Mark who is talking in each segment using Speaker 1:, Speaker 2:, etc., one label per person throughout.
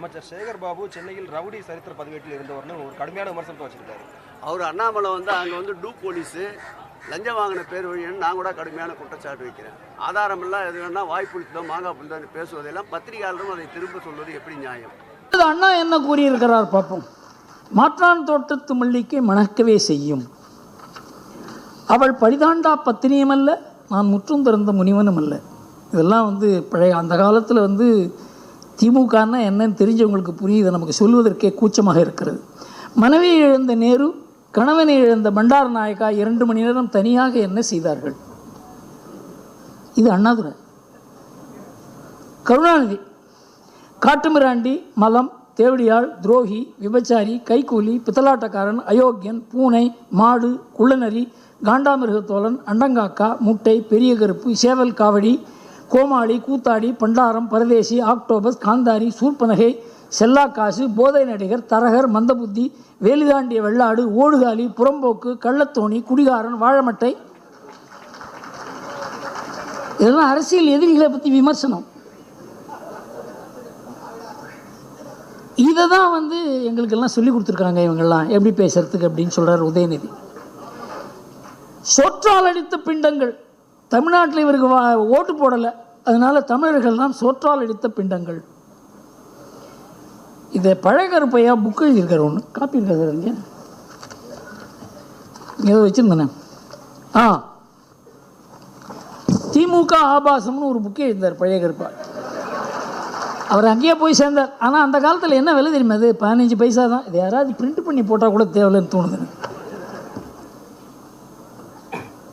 Speaker 1: அமைச்சர் சேகர் பாபு சென்னையில் ரவுடி சரித்திர பதிவேட்டில் இருந்தவர்னு ஒரு கடுமையான விமர்சனத்தை வச்சிருக்காரு.
Speaker 2: அவர் அண்ணாமலை வந்து அங்கே வந்து டூ போலீஸு லஞ்சம் வாங்கின பேர் வழின்னு நான் கூட கடுமையான குற்றச்சாட்டு வைக்கிறேன். ஆதாரமெல்லாம் எது வேணா வாய் புளித்தோ மாங்காய் புளித்தோ பேசுவதெல்லாம் பத்திரிகையாளரும் அதை திரும்ப சொல்வது எப்படி நியாயம்?
Speaker 3: இது அண்ணா என்ன கூறியிருக்கிறார் பார்ப்போம். மாற்றான் தோட்டத்து மல்லிக்கை மணக்கவே செய்யும். அவள் பழிதாண்டா பத்தினியும் அல்ல நான் முற்றும் திறந்த முனிவனும் அல்ல. இதெல்லாம் வந்து பழைய அந்த காலத்தில் வந்து திமுகன்னா என்னன்னு தெரிஞ்சவங்களுக்கு புரியுது. நமக்கு சொல்வதற்கே கூச்சமாக இருக்கிறது. மனைவியை இழந்த நேரு கணவனை இழந்த பண்டார நாயக்கா இரண்டு மணி நேரம் தனியாக என்ன செய்தார்கள்? இது அண்ணாதுரை. கருணாநிதி காட்டுமிராண்டி மலம் தேவடியாள் துரோகி விபச்சாரி கைக்கூலி பித்தலாட்டக்காரன் அயோக்கியன் பூனை மாடு குள்ளநரி காண்டாமிருகத்தோழன் அண்டங்காக்கா முட்டை பெரிய கருப்பு சேவல் காவடி கோமாளி கூத்தாடி பண்டாரம் பரதேசி ஆக்டோபஸ் காந்தாரி சூர்பனகை செல்லாக்காசு போதை நடிகர் தரகர் மந்தபுத்தி வேலிதாண்டிய வெள்ளாடு ஓடுகாலி புறம்போக்கு கள்ளத்தோணி குடிகாரன் வாழமட்டை. இதெல்லாம் அரசியல் எதிரிகளை பற்றி விமர்சனம். இதை தான் வந்து எங்களுக்கெல்லாம் சொல்லி கொடுத்துருக்காங்க இவங்கெல்லாம். எப்படி பேசுறதுக்கு அப்படின்னு சொல்கிறார் உதயநிதி. சொற்றால் அடித்த பிண்டங்கள். தமிழ்நாட்டில் இவருக்கு வா- ஓட்டு போடலை. அதனால் தமிழர்கள்லாம் சோற்றால் எடுத்த பிண்டங்கள். இதை பழகருப்பையா புக்கு எழுதியிருக்காரு ஒன்று காப்பி இருக்கிறது இங்கே. ஏதோ வச்சுருந்தேனே. ஆ. திமுக ஆபாசம்னு ஒரு புக்கே எழுந்தார் பழைய கருப்பா அவர் அங்கேயே போய் சேர்ந்தார். ஆனால் அந்த காலத்தில் என்ன விலை தெரியுமா அது? பதினஞ்சு பைசா தான். இது யாராவது பிரிண்ட் பண்ணி போட்டால் கூட தேவையில்லைன்னு தோணுது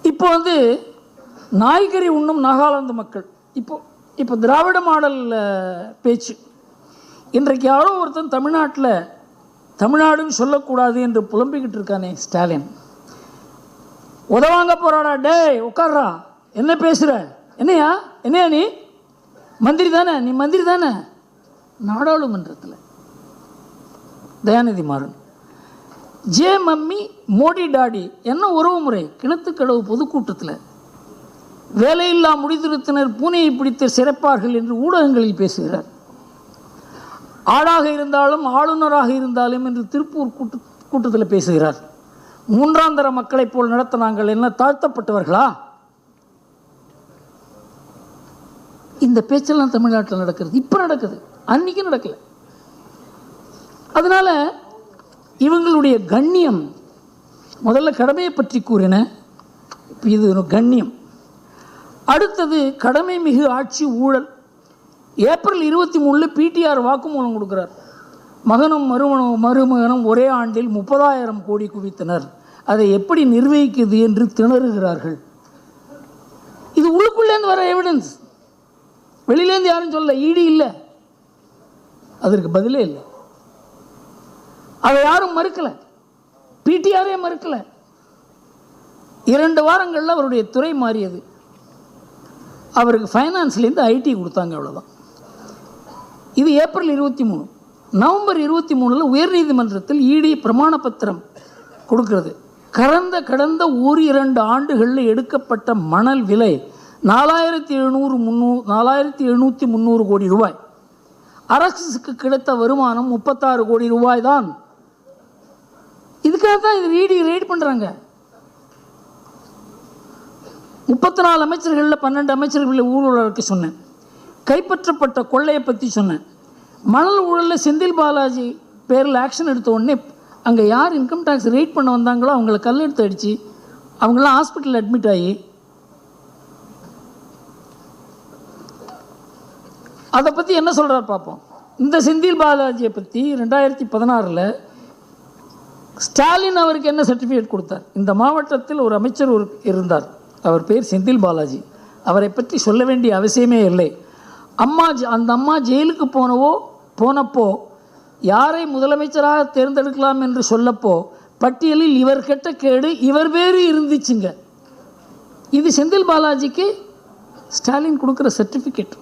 Speaker 3: இப்போ வந்து நாய்கறி உண்ணும் நாகாலாந்து மக்கள். இப்போ இப்போ திராவிட மாடல் பேச்சு. இன்றைக்கு யாரோ ஒருத்தன் தமிழ்நாட்டில் தமிழ்நாடுன்னு சொல்லக்கூடாது என்று புலம்பிக்கிட்டு இருக்கானே ஸ்டாலின். உதவாங்க போகிறாடா டேய் உட்கார்றா. என்ன பேசுகிற என்னையா? என்னையா நீ? மந்திரி தானே? நீ மந்திரி தானே? நாடாளுமன்றத்தில். தயாநிதி மாறன். ஜே மம்மி மோடி டாடி என்ன உறவு முறை கிணத்துக்கடவு பொதுக்கூட்டத்தில். வேலையில்லா முடிதிருத்தினர் பூனையை பிடித்து சிறப்பார்கள் என்று ஊடகங்களில் பேசுகிறார். ஆளாக இருந்தாலும் ஆளுநராக இருந்தாலும் என்று திருப்பூர் கூட்டு கூட்டத்தில் பேசுகிறார். மூன்றாம் தர மக்களைப் போல் நடத்த நாங்கள் என்ன தாழ்த்தப்பட்டவர்களா? இந்த பேச்செல்லாம் தமிழ்நாட்டில் நடக்கிறது. இப்போ நடக்குது. அன்னைக்கு நடக்கல. அதனால் இவங்களுடைய கண்ணியம் முதல்ல கடமையை பற்றி கூறின இப்போ இது கண்ணியம். அடுத்தது கடமை மிகு ஆட்சி ஊழல். ஏப்ரல் இருபத்தி மூணில் பிடிஆர் வாக்குமூலம் கொடுக்குறார். மகனும் மருமனும் மருமகனும் ஒரே ஆண்டில் முப்பதாயிரம் கோடி குவித்தனர். அதை எப்படி நிர்வகிக்குது என்று திணறுகிறார்கள். இது உள்ளுக்குள்ளேருந்து வர எவிடன்ஸ் வெளியிலேருந்து யாரும் சொல்ல ஈடி இல்லை. அதற்கு பதிலே இல்லை. அதை யாரும் மறுக்கலை. பிடிஆரே மறுக்கலை. இரண்டு வாரங்களில் அவருடைய துறை மாறியது. அவருக்கு ஃபைனான்ஸ்லேருந்து ஐடி கொடுத்தாங்க அவ்வளோதான் இது ஏப்ரல் இருபத்தி மூணு. நவம்பர் இருபத்தி மூணில் உயர்நீதிமன்றத்தில் இடி பிரமாண பத்திரம் கொடுக்கிறது. கடந்த கடந்த ஒரு இரண்டு ஆண்டுகளில் எடுக்கப்பட்ட மணல் விலை நாலாயிரத்தி எழுநூறு முந்நூறு நாலாயிரத்தி எழுநூற்றி முந்நூறு கோடி ரூபாய். அரசுக்கு கிடைத்த வருமானம் முப்பத்தாறு கோடி ரூபாய் தான். இதுக்காக தான் இது ரீடி ரைட் பண்ணுறாங்க முப்பத்தி நாலு அமைச்சர்களில் பன்னெண்டு அமைச்சர்களில் ஊழலுக்கு சொன்னேன். கைப்பற்றப்பட்ட கொள்ளையை பற்றி சொன்னேன். மணல் ஊழலில் செந்தில் பாலாஜி பேரில் ஆக்ஷன் எடுத்த உடனே அங்கே யார் இன்கம் டேக்ஸ் ரைட் பண்ண வந்தாங்களோ அவங்கள கல்லெடுத்து அடித்து அவங்களாம் ஹாஸ்பிட்டலில் அட்மிட் ஆகி அதை பற்றி என்ன சொல்கிறார் பார்ப்போம். இந்த செந்தில் பாலாஜியை பற்றி ரெண்டாயிரத்தி பதினாறில் ஸ்டாலின் அவருக்கு என்ன சர்டிஃபிகேட் கொடுத்தார்? இந்த மாவட்டத்தில் ஒரு அமைச்சர் ஒரு இருந்தார். அவர் பேர் செந்தில் பாலாஜி. அவரை பற்றி சொல்ல வேண்டிய அவசியமே இல்லை. அம்மா அந்த அம்மா ஜெயிலுக்கு போனவோ போனப்போ யாரை முதலமைச்சராக தேர்ந்தெடுக்கலாம் என்று சொல்லப்போ பட்டியலில் இவர் கெட்ட கேடு இவர் பேரு இருந்துச்சுங்க. இது செந்தில் பாலாஜிக்கு ஸ்டாலின் கொடுக்குற சர்டிஃபிகேட்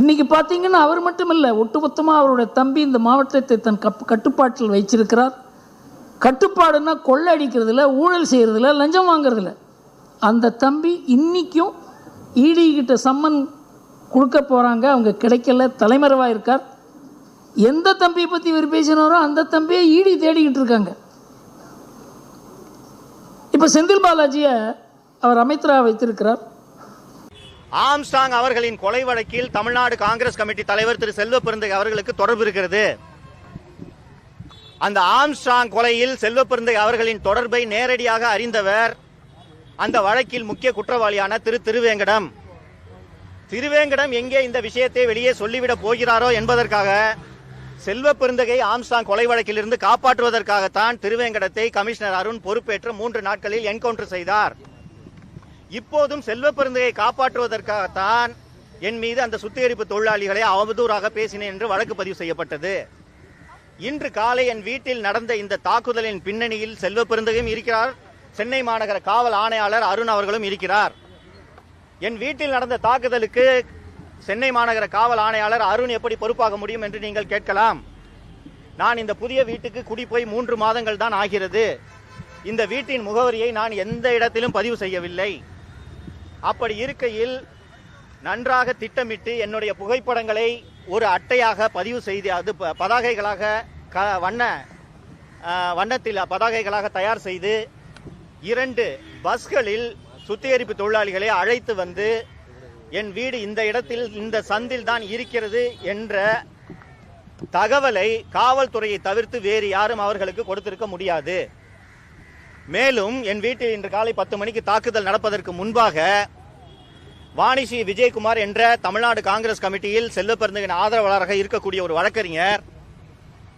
Speaker 3: இன்னைக்கு பார்த்தீங்கன்னா அவர் மட்டும் இல்லை ஒட்டுமொத்தமாக அவருடைய தம்பி இந்த மாவட்டத்தை தன் கப் கட்டுப்பாட்டில் வைச்சிருக்கிறார் கட்டுப்பாடுன்னா கொள்ளை அடிக்கிறதுல ஊழல் செய்கிறதுல லஞ்சம் வாங்குறதில்லை அந்த தம்பி இன்றைக்கும் ஈடிக்கிட்ட சம்மன் கொடுக்க போகிறாங்க அவங்க கிடைக்கல. தலைமறைவாக இருக்கார். எந்த தம்பியை பற்றி இவர் பேசினாரோ அந்த தம்பியை ஈடி தேடிக்கிட்டு இருக்காங்க. இப்போ செந்தில் பாலாஜியை அவர் அமைச்சராக வைத்திருக்கிறார்.
Speaker 4: ஆம்ஸ்டாங் அவர்களின் கொலை வழக்கில் தமிழ்நாடு காங்கிரஸ் கமிட்டி தலைவர் திரு செல்வ பெருந்தை அவர்களுக்கு தொடர்பு இருக்கிறது. அந்த ஆம்ஸ்டாங் கொலையில் செல்வ பெருந்தை அவர்களின் தொடர்பை நேரடியாக அறிந்தவர் அந்த வழக்கில் முக்கிய குற்றவாளியான திரு திருவேங்கடம். திருவேங்கடம் எங்கே இந்த விஷயத்தை வெளியே சொல்லிவிடப் போகிறாரோ என்பதற்காக செல்வ பெருந்தகை ஆம்சாங் கொலை வழக்கிலிருந்து காப்பாற்றுவதற்காகத்தான் திருவேங்கடத்தை கமிஷனர் அருண் பொறுப்பேற்று மூன்று நாட்களில் என்கவுண்டர் செய்தார். இப்போதும் செல்வ பெருந்தகை காப்பாற்றுவதற்காகத்தான் என் மீது அந்த சுத்திகரிப்பு தொழிலாளிகளை அவதூறாக பேசினேன் என்று வழக்கு பதிவு செய்யப்பட்டது. இன்று காலை என் வீட்டில் நடந்த இந்த தாக்குதலின் பின்னணியில் செல்வ பெருந்தகையும் இருக்கிறார். சென்னை மாநகர காவல் ஆணையாளர் அருண் அவர்களும் இருக்கிறார். என் வீட்டில் நடந்த தாக்குதலுக்கு சென்னை மாநகர காவல் ஆணையாளர் அருண் எப்படி பொறுப்பாக முடியும் என்று நீங்கள் கேட்கலாம். நான் இந்த புதிய வீட்டுக்கு குடி போய் மூன்று மாதங்கள் தான் ஆகிறது. இந்த வீட்டின் முகவரியை நான் எந்த இடத்திலும் பதிவு செய்யவில்லை. அப்படி இருக்கையில் நன்றாக திட்டமிட்டு என்னுடைய புகைப்படங்களை ஒரு அட்டையாக பதிவு செய்து அது ப- பதாகைகளாக க வண்ண வண்ணத்தில் பதாகைகளாக தயார் செய்து இரண்டு பஸ்களில் சுத்திகரிப்பு தொழிலாளிகளை அழைத்து வந்து என் வீடு இந்த இடத்தில் இந்த சந்தில் தான் இருக்கிறது என்ற தகவலை காவல்துறையை தவிர்த்து வேறு யாரும் அவர்களுக்கு கொடுத்திருக்க முடியாது. மேலும் என் வீட்டில் இன்று காலை பத்து மணிக்கு தாக்குதல் நடப்பதற்கு முன்பாக வாணிசி விஜயகுமார் என்ற தமிழ்நாடு காங்கிரஸ் கமிட்டியில் செல்வப்பெருந்தகின் ஆதரவாளராக இருக்கக்கூடிய ஒரு வழக்கறிஞர்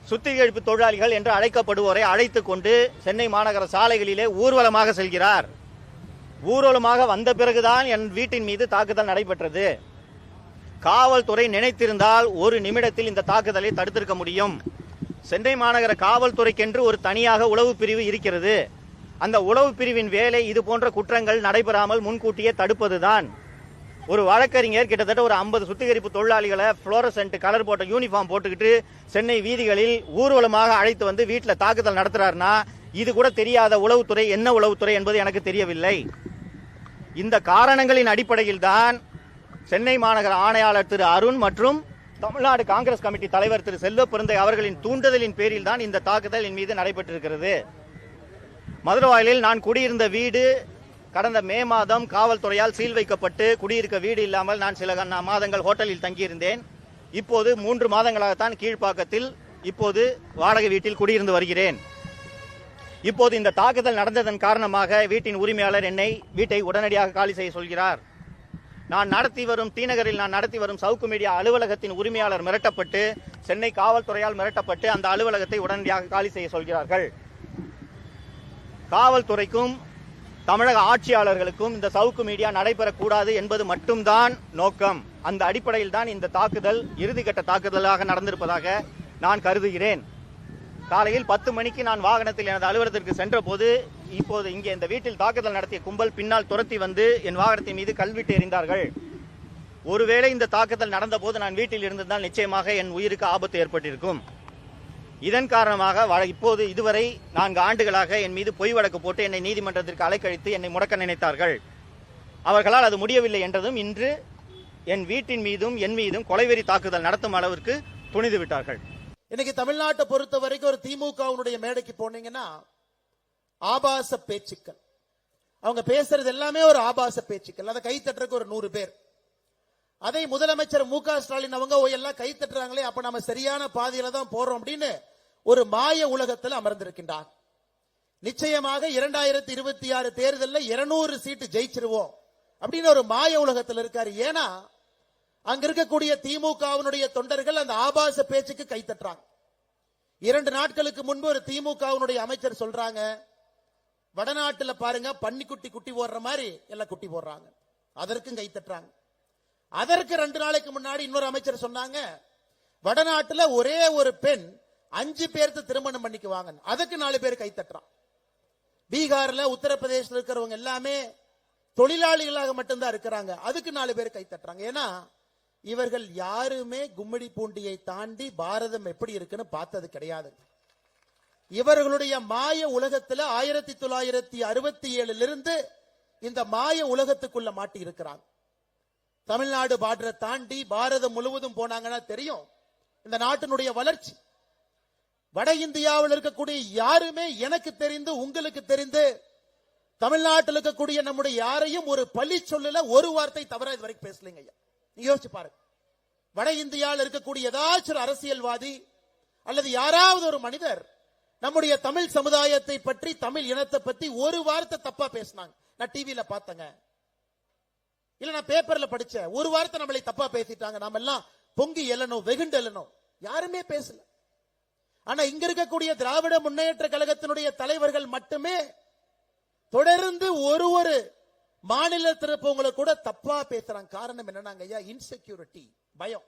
Speaker 4: சுத்திகரிப்பு தொழிலாளிகள் என்று அழைக்கப்படுவோரை அழைத்துக் கொண்டு சென்னை மாநகர சாலைகளிலே ஊர்வலமாக செல்கிறார். ஊர்வலமாக வந்த பிறகுதான் என் வீட்டின் மீது தாக்குதல் நடைபெற்றது. காவல்துறை நினைத்திருந்தால் ஒரு நிமிடத்தில் இந்த தாக்குதலை தடுத்திருக்க முடியும். சென்னை மாநகர காவல்துறைக்கென்று ஒரு தனியாக உளவு பிரிவு இருக்கிறது. அந்த உளவு பிரிவின் வேலை இது போன்ற குற்றங்கள் நடைபெறாமல் முன்கூட்டியே தடுப்பதுதான். ஒரு வழக்கறிஞர் கிட்டத்தட்ட ஒரு ஐம்பது சுத்திகரிப்பு தொழிலாளிகளை புளோரசன்ட் கலர் போட்ட யூனிஃபார்ம் போட்டுக்கிட்டு சென்னை வீதிகளில் ஊர்வலமாக அழைத்து வந்து வீட்டில் தாக்குதல் நடத்துறாருன்னா இது கூட தெரியாத உளவுத்துறை என்ன உளவுத்துறை என்பது எனக்கு தெரியவில்லை. இந்த காரணங்களின் அடிப்படையில் தான் சென்னை மாநகர ஆணையாளர் திரு அருண் மற்றும் தமிழ்நாடு காங்கிரஸ் கமிட்டி தலைவர் திரு செல்வ பிறந்தை அவர்களின் தூண்டுதலின் பேரில் தான் இந்த தாக்குதல் என் மீது நடைபெற்றிருக்கிறது. மதுரவாயிலில் நான் குடியிருந்த வீடு கடந்த மே மாதம் காவல்துறையால் சீல் வைக்கப்பட்டு குடியிருக்க வீடு இல்லாமல் நான் சில மாதங்கள் ஹோட்டலில் தங்கியிருந்தேன். இப்போது மூன்று மாதங்களாகத்தான் கீழ்ப்பாக்கத்தில் இப்போது வாடகை வீட்டில் குடியிருந்து வருகிறேன். இப்போது இந்த தாக்குதல் நடந்ததன் காரணமாக வீட்டின் உரிமையாளர் என்னை வீட்டை உடனடியாக காலி செய்ய சொல்கிறார். நான் நடத்தி வரும் தீநகரில் நான் நடத்தி வரும் சவுக்கு மீடியா அலுவலகத்தின் உரிமையாளர் மிரட்டப்பட்டு சென்னை காவல்துறையால் மிரட்டப்பட்டு அந்த அலுவலகத்தை உடனடியாக காலி செய்ய சொல்கிறார்கள். காவல்துறைக்கும் தமிழக ஆட்சியாளர்களுக்கும் இந்த சவுக்கு மீடியா நடைபெறக்கூடாது என்பது மட்டும்தான் நோக்கம். அந்த அடிப்படையில் தான் இந்த தாக்குதல் இறுதிக்கட்ட தாக்குதலாக நடந்திருப்பதாக நான் கருதுகிறேன். காலையில் பத்து மணிக்கு நான் வாகனத்தில் எனது அலுவலகத்திற்கு சென்றபோது இப்போது இங்கே இந்த வீட்டில் தாக்குதல் நடத்திய கும்பல் பின்னால் துரத்தி வந்து என் வாகனத்தின் மீது கல்விட்டு எறிந்தார்கள். ஒருவேளை இந்த தாக்குதல் நடந்தபோது நான் வீட்டில் இருந்திருந்தால் நிச்சயமாக என் உயிருக்கு ஆபத்து ஏற்பட்டிருக்கும். இதன் காரணமாக இப்போது இதுவரை நான்கு ஆண்டுகளாக என் மீது பொய் வழக்கு போட்டு என்னை நீதிமன்றத்திற்கு அலைக்கழித்து என்னை முடக்க நினைத்தார்கள். அவர்களால் அது முடியவில்லை என்றதும் இன்று என் வீட்டின் மீதும் என் மீதும் கொலைவெறி தாக்குதல் நடத்தும் அளவிற்கு துணிந்து விட்டார்கள்.
Speaker 5: இன்னைக்கு தமிழ்நாட்டை பொறுத்த வரைக்கும் ஒரு திமுகவுடைய மேடைக்கு போனீங்கன்னா ஆபாச பேச்சுக்கள். அவங்க பேசுறது எல்லாமே ஒரு ஆபாச பேச்சுக்கள். அதை கைத்தட்டுறதுக்கு ஒரு நூறு பேர். அதை முதலமைச்சர் மு க ஸ்டாலின் அவங்க எல்லாம் கைத்தட்டுறாங்களே அப்ப நம்ம சரியான பாதையில தான் போறோம் அப்படின்னு ஒரு மாய உலகத்தில் அமர்ந்திருக்கின்றார். நிச்சயமாக இரண்டாயிரத்தி இருபத்தி ஆறு தேர்தலில் இருநூறு சீட்டு ஜெயிச்சிருவோம். அப்படின்னு ஒரு மாய உலகத்தில் இருக்காரு. ஏன்னா அங்க இருக்கக்கூடிய திமுகவினுடைய தொண்டர்கள் அந்த ஆபாச பேச்சுக்கு கைத்தட்டுறாங்க இரண்டு நாட்களுக்கு முன்பு ஒரு திமுகவினுடைய அமைச்சர் சொல்றாங்க வடநாட்டுல பாருங்க பன்னிக்குட்டி குட்டி போடுற மாதிரி எல்லாம் குட்டி போடுறாங்க. அதற்கும் கைத்தட்டுறாங்க அதற்கு ரெண்டு நாளைக்கு முன்னாடி இன்னொரு அமைச்சர் சொன்னாங்க வடநாட்டுல ஒரே ஒரு பெண் அஞ்சு பேர்த்து திருமணம் பண்ணிக்குவாங்க அதுக்கு நாலு பேர் கைத்தட்டுறான் பீகார்ல உத்தரப்பிரதேசல இருக்கிறவங்க எல்லாமே தொழிலாளிகளாக மட்டும்தான் இருக்கிறாங்க. அதுக்கு நாலு பேர் கைத்தட்டுறாங்க ஏன்னா இவர்கள் யாருமே கும்மிடி பூண்டியை தாண்டி பாரதம் எப்படி இருக்குன்னு பார்த்தது கிடையாது. இவர்களுடைய மாய உலகத்துல ஆயிரத்தி தொள்ளாயிரத்தி அறுபத்தி ஏழுல இருந்து இந்த மாய உலகத்துக்குள்ள மாட்டி இருக்கிறாங்க. தமிழ்நாடு பார்டரை தாண்டி பாரதம் முழுவதும் போனாங்கன்னா தெரியும். இந்த நாட்டினுடைய வளர்ச்சி. வட இந்தியாவில் இருக்கக்கூடிய யாருமே எனக்கு தெரிந்து உங்களுக்கு தெரிந்து தமிழ்நாட்டில் இருக்கக்கூடிய நம்முடைய யாரையும் ஒரு பழி சொல்லல ஒரு வார்த்தை தவிர இது வரைக்கும் பேசலைங்க ஐயா. நீங்க யோசிச்சு பாருங்க. வட இந்தியாவில் இருக்கக்கூடிய ஏதாச்சும் ஒரு அரசியல்வாதி அல்லது யாராவது ஒரு மனிதர் நம்முடைய தமிழ் சமுதாயத்தை பற்றி தமிழ் இனத்தை பத்தி ஒரு வார்த்தை தப்பா பேசினாங்க. நான் டிவியில பார்த்தேங்க. இல்ல நான் பேப்பர்ல படிச்சேன். ஒரு வார்த்தை நம்மளை தப்பா பேசிட்டாங்க. நாம எல்லாம் பொங்கி எழணும் வெகுண்டு எழணும். யாருமே பேசல. ஆனா இங்க இருக்கக்கூடிய திராவிட முன்னேற்ற கழகத்தினுடைய தலைவர்கள் மட்டுமே தொடர்ந்து ஒரு ஒரு மாநிலத்தில் கூட தப்பா பேசுறாங்க. காரணம் என்னன்னாங்க ஐயா? இன்செக்யூரிட்டி பயம்.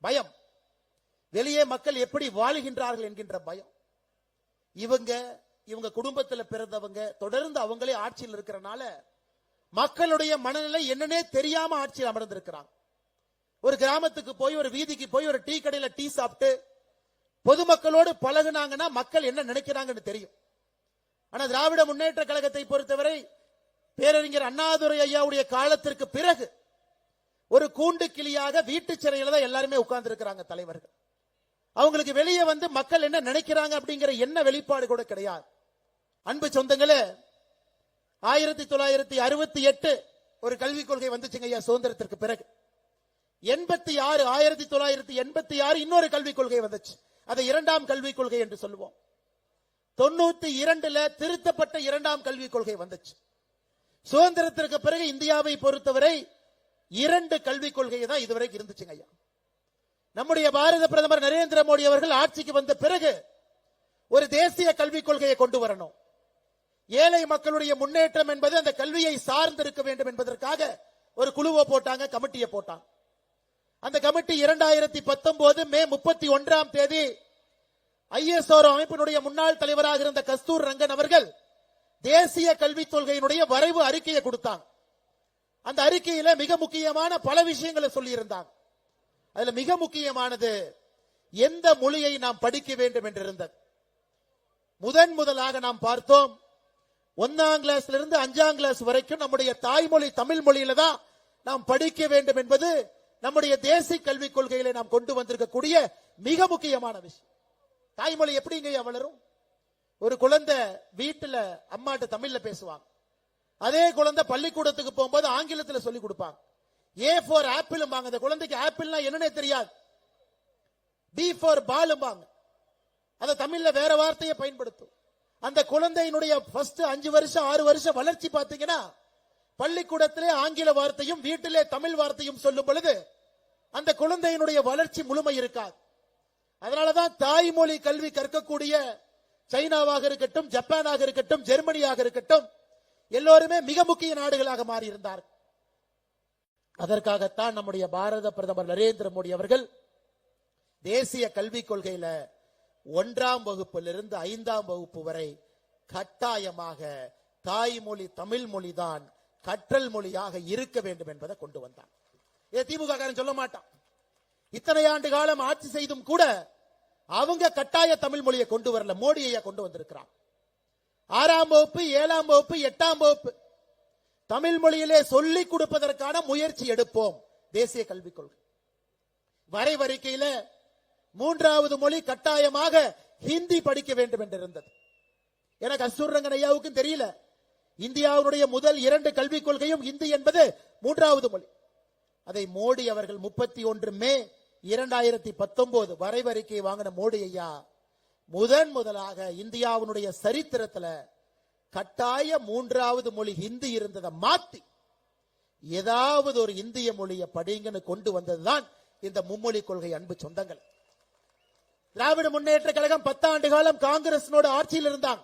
Speaker 5: பயம். வெளியே மக்கள் எப்படி வாழுகின்றார்கள் என்கின்ற பயம். இவங்க இவங்க குடும்பத்துல பிறந்தவங்க தொடர்ந்து அவங்களே ஆட்சியில் இருக்கிறனால மக்களுடைய மனநிலை என்னன்னே தெரியாம ஆட்சியில் அமர்ந்திருக்கிறாங்க. ஒரு கிராமத்துக்கு போய் ஒரு வீதிக்கு போய் ஒரு டீ கடையில டீ சாப்பிட்டு பொதுமக்களோடு பழகுனாங்கன்னா மக்கள் என்ன நினைக்கிறாங்கன்னு தெரியும். ஆனா திராவிட முன்னேற்ற கழகத்தை பொறுத்தவரை பேரறிஞர் அண்ணாதுரை ஐயாவுடைய காலத்திற்கு பிறகு ஒரு கூண்டு கிளியாக வீட்டு சிறையில தான் எல்லாருமே உட்கார்ந்து இருக்கிறாங்க தலைவர்கள். அவங்களுக்கு வெளியே வந்து மக்கள் என்ன நினைக்கிறாங்க அப்படிங்கிற என்ன வெளிப்பாடு கூட கிடையாது. அன்பு சொந்தங்களே ஆயிரத்தி தொள்ளாயிரத்தி அறுபத்தி எட்டு ஒரு கல்விக் கொள்கை வந்துச்சுங்க ஐயா சுதந்திரத்திற்கு பிறகு. எண்பத்தி ஆறு ஆயிரத்தி தொள்ளாயிரத்தி எண்பத்தி ஆறு இன்னொரு கல்விக் கொள்கை வந்துச்சு. அதை இரண்டாம் கல்விக் கொள்கை என்று சொல்லுவோம். தொண்ணூத்தி இரண்டுல திருத்தப்பட்ட இரண்டாம் கல்விக் கொள்கை வந்துச்சு. சுதந்திரத்திற்கு பிறகு இந்தியாவை பொறுத்தவரை இரண்டு கல்விக் கொள்கை தான் இதுவரைக்கும் இருந்துச்சுங்க ஐயா. நம்முடைய பாரத பிரதமர் நரேந்திர மோடி அவர்கள் ஆட்சிக்கு வந்த பிறகு ஒரு தேசிய கல்விக் கொள்கையை கொண்டு வரணும். ஏழை மக்களுடைய முன்னேற்றம் என்பது அந்த கல்வியை சார்ந்திருக்க வேண்டும் என்பதற்காக ஒரு குழுவை போட்டாங்க கமிட்டியை போட்டாங்க. அந்த கமிட்டி இரண்டாயிரத்தி பத்தொன்பது மே முப்பத்தி ஒன்றாம் தேதி ஐஎஸ்ஓ அமைப்பினுடைய முன்னாள் தலைவராக இருந்த கஸ்தூர் ரங்கன் அவர்கள் தேசிய கல்விக் கொள்கையினுடைய வரைவு அறிக்கையை கொடுத்தாங்க. அந்த அறிக்கையில மிக முக்கியமான பல விஷயங்களை சொல்லியிருந்தாங்க. அதுல மிக முக்கியமானது எந்த மொழியை நாம் படிக்க வேண்டும் என்றிருந்தது. முதன் முதலாக நாம் பார்த்தோம் ஒன்னாம் கிளாஸ்ல இருந்து அஞ்சாம் கிளாஸ் வரைக்கும் நம்முடைய தாய்மொழி தமிழ் மொழியில தான் நாம் படிக்க வேண்டும் என்பது நம்முடைய தேசிய கல்விக் கொள்கையில நாம் கொண்டு வந்திருக்கக்கூடிய மிக முக்கியமான விஷயம். தாய்மொழி எப்படிங்க வளரும்? ஒரு குழந்தை வீட்டுல அம்மாட்ட தமிழ்ல பேசுவாங்க. அதே குழந்தை பள்ளிக்கூடத்துக்கு போகும்போது ஆங்கிலத்துல சொல்லி கொடுப்பாங்க. ஏ ஃபார் வாங்க அந்த குழந்தைக்கு ஆப்பிள்னா என்னன்னே தெரியாது. பி ஃபார் பாலும்பாங்க. அதை தமிழ்ல வேற வார்த்தையை பயன்படுத்தும். அந்த குழந்தையினுடைய ஃபர்ஸ்ட் அஞ்சு வருஷம் ஆறு வருஷம் வளர்ச்சி பாத்தீங்கன்னா பள்ளிக்கூடத்திலே ஆங்கில வார்த்தையும் வீட்டிலே தமிழ் வார்த்தையும் சொல்லும் பொழுது அந்த குழந்தையினுடைய வளர்ச்சி முழுமை இருக்காது. அதனாலதான் தாய்மொழி கல்வி கற்கக்கூடிய சைனாவாக இருக்கட்டும் ஜப்பானாக இருக்கட்டும் ஜெர்மனியாக இருக்கட்டும் எல்லோருமே மிக முக்கிய நாடுகளாக மாறி அதற்காகத்தான் நம்முடைய பாரத பிரதமர் நரேந்திர மோடி அவர்கள் தேசிய கல்விக் கொள்கையில ஒன்றாம் வகுப்பிலிருந்து ஐந்தாம் வகுப்பு வரை கட்டாயமாக தாய்மொழி தமிழ் மொழிதான் கற்றல் மொழியாக இருக்க வேண்டும் என்பதை கொண்டு வந்தான் இதை திமுக காரன் சொல்ல மாட்டான். இத்தனை ஆண்டு காலம் ஆட்சி செய்தும் கூட அவங்க கட்டாய தமிழ் மொழியை கொண்டு வரல மோடி ஐயா கொண்டு வந்திருக்கிறான். ஆறாம் வகுப்பு ஏழாம் வகுப்பு எட்டாம் வகுப்பு. தமிழ் மொழியிலே சொல்லிக் கொடுப்பதற்கான முயற்சி எடுப்போம் தேசிய கல்விக் கொள்கை. வரைவறிக்கையில மூன்றாவது மொழி கட்டாயமாக ஹிந்தி படிக்க வேண்டும் என்று இருந்தது எனக்கு அசூரங்கன் ஐயாவுக்கும் தெரியல. இந்தியாவுடைய முதல் இரண்டு கல்விக் கொள்கையும் ஹிந்தி என்பது மூன்றாவது மொழி. அதை மோடி அவர்கள் முப்பத்தி ஒன்று மே இரண்டாயிரத்தி பத்தொன்பது வரைவறிக்கை வாங்கின மோடி ஐயா முதன் முதலாக இந்தியாவினுடைய சரித்திரத்துல கட்டாய மூன்றாவது மொழி ஹிந்தி இருந்ததை மாத்தி ஏதாவது ஒரு இந்திய மொழியை படிங்கன்னு கொண்டு வந்ததுதான் இந்த மும்மொழி கொள்கை அன்பு சொந்தங்கள். திராவிட முன்னேற்ற கழகம் பத்தாண்டு காலம் காங்கிரசினோட ஆட்சியில் இருந்தாங்க.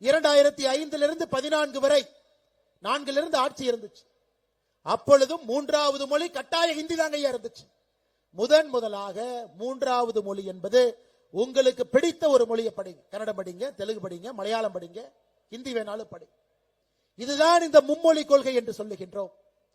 Speaker 5: இரண்டாயிரத்தி ஐந்துல இருந்து பதினான்கு வரை நான்கிலிருந்து ஆட்சி இருந்துச்சு. அப்பொழுதும் மூன்றாவது மொழி கட்டாய ஹிந்தி தாங்க ஐயா இருந்துச்சு. முதன் முதலாக மூன்றாவது மொழி என்பது உங்களுக்கு பிடித்த ஒரு மொழியை படிங்க. கன்னடம் படிங்க தெலுங்கு படிங்க மலையாளம் படிங்க ஹிந்தி வேணாலும் படி. இதுதான் இந்த மும்மொழி கொள்கை என்று சொல்லுகின்றோம்.